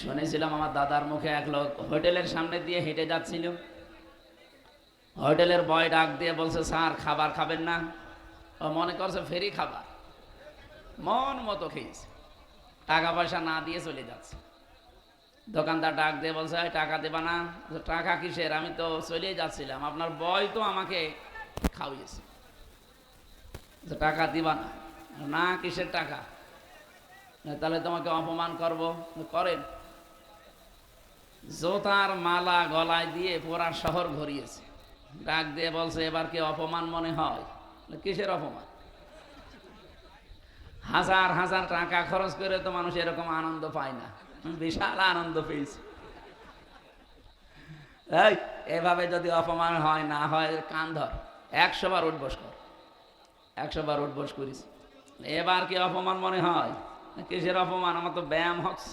শুনেছিলাম আমার দাদার মুখে এক লোক হোটেলের সামনে দিয়ে হেঁটে যাচ্ছিল। হোটেলের বয় ডাক দিয়ে বলছে, স্যার, খাবার খাবেন না? ও মনে করছে, ফেরি খাবার। মন মতো খেয়েছে। টাকা পয়সা না দিয়ে চলে যাচ্ছে। দোকানদার ডাক দিয়ে বলছে টাকা দেবা না, টাকা কিসের? আমি তো চলেই যাচ্ছিলাম। আপনার বয় তো আমাকে খাওয়িয়েছে। টাকা দিবা না? না, কিসের টাকা? তাহলে তোমাকে অপমান করব। করেন। জোতার মালা গলায় দিয়ে পুরা শহর ঘুরিয়েছে। ডাক দিয়ে বলছে, এবার কি অপমান মনে হয়? কিসের অপমান? হাজার হাজার টাকা খরচ করে তো মানুষ এরকম আনন্দ পায় না। বিশাল আনন্দ পেয়েছে। এভাবে যদি অপমান হয়, না হয়, কান ধর। একশো বার উঠবস কর। একশো বার উঠবস করিস। এবার কি অপমান মনে হয়? কিসের অপমান? আমার তো ব্যায়াম হচ্ছে।